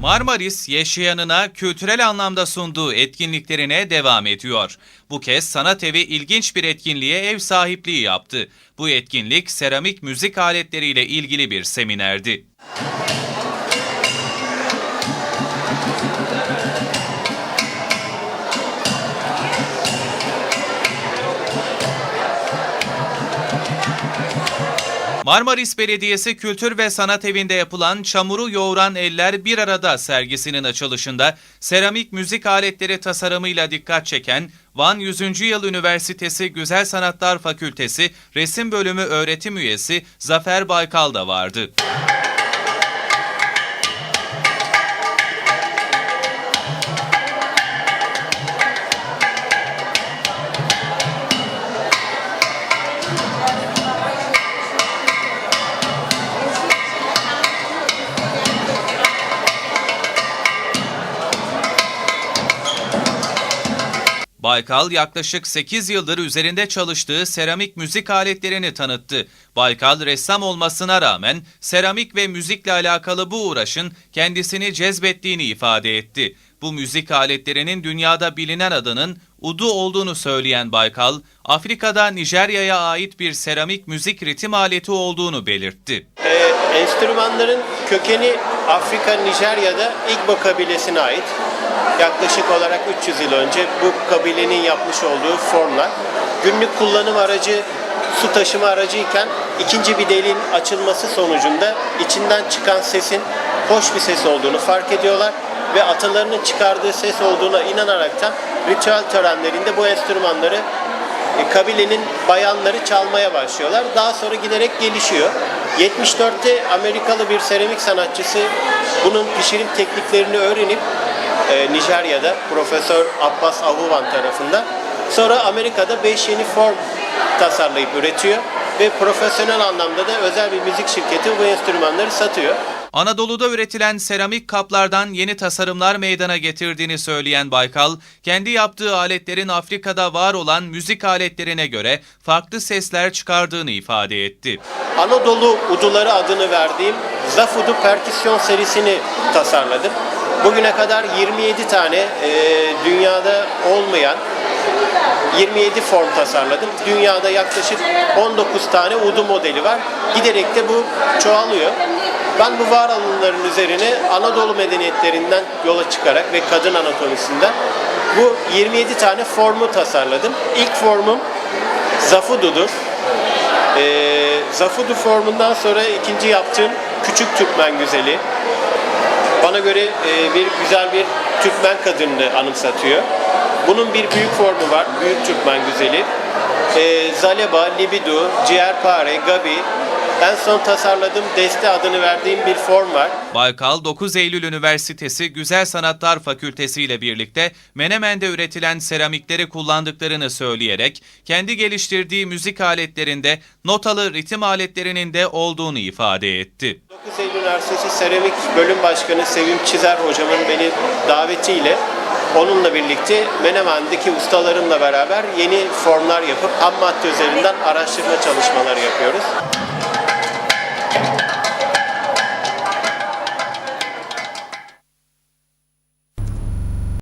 Marmaris yaşayanına kültürel anlamda sunduğu etkinliklerine devam ediyor. Bu kez Sanat Evi ilginç bir etkinliğe ev sahipliği yaptı. Bu etkinlik seramik müzik aletleriyle ilgili bir seminerdi. Marmaris Belediyesi Kültür ve Sanat Evi'nde yapılan Çamuru Yoğuran Eller Bir Arada sergisinin açılışında seramik müzik aletleri tasarımıyla dikkat çeken Van 100. Yıl Üniversitesi Güzel Sanatlar Fakültesi Resim Bölümü öğretim üyesi Zafer Baykal da vardı. Baykal yaklaşık 8 yıldır üzerinde çalıştığı seramik müzik aletlerini tanıttı. Baykal ressam olmasına rağmen seramik ve müzikle alakalı bu uğraşın kendisini cezbettiğini ifade etti. Bu müzik aletlerinin dünyada bilinen adının udu olduğunu söyleyen Baykal, Afrika'da Nijerya'ya ait bir seramik müzik ritim aleti olduğunu belirtti. Ee, enstrümanların kökeni Afrika, Nijerya'da İgbo kabilesine ait. Yaklaşık olarak 300 yıl önce bu kabilenin yapmış olduğu formlar. Günlük kullanım aracı su taşıma aracıyken ikinci bir deliğin açılması sonucunda içinden çıkan sesin hoş bir ses olduğunu fark ediyorlar ve atalarının çıkardığı ses olduğuna inanaraktan ritüel törenlerinde bu enstrümanları e, kabilenin bayanları çalmaya başlıyorlar. Daha sonra giderek gelişiyor. 74'te Amerikalı bir seramik sanatçısı bunun pişirim tekniklerini öğrenip e, Nijerya'da Profesör Abbas Ahuvan tarafından sonra Amerika'da 5 yeni form tasarlayıp üretiyor ve profesyonel anlamda da özel bir müzik şirketi bu enstrümanları satıyor. Anadolu'da üretilen seramik kaplardan yeni tasarımlar meydana getirdiğini söyleyen Baykal, kendi yaptığı aletlerin Afrika'da var olan müzik aletlerine göre farklı sesler çıkardığını ifade etti. Anadolu Uduları adını verdiğim Zafudu perküsyon serisini tasarladım. Bugüne kadar 27 tane e, dünyada olmayan 27 form tasarladım. Dünyada yaklaşık 19 tane udu modeli var. Giderek de bu çoğalıyor. Ben bu var alanların üzerine Anadolu medeniyetlerinden yola çıkarak ve kadın anatomisinden bu 27 tane formu tasarladım. İlk formum Zafudu'dur. Ee, Zafudu formundan sonra ikinci yaptığım Küçük Türkmen Güzeli. Bana göre e, bir güzel bir Türkmen kadınını anımsatıyor. Bunun bir büyük formu var, Büyük Türkmen Güzeli. Ee, Zaleba, Libido, Ciğerpare, Gabi. En son tasarladığım Deste adını verdiğim bir form var. Baykal 9 Eylül Üniversitesi Güzel Sanatlar Fakültesi ile birlikte Menemen'de üretilen seramikleri kullandıklarını söyleyerek kendi geliştirdiği müzik aletlerinde notalı ritim aletlerinin de olduğunu ifade etti. 9 Eylül Üniversitesi Seramik Bölüm Başkanı Sevim Çizer hocamın beni davetiyle onunla birlikte Menemen'deki ustalarımla beraber yeni formlar yapıp ham madde üzerinden araştırma çalışmaları yapıyoruz.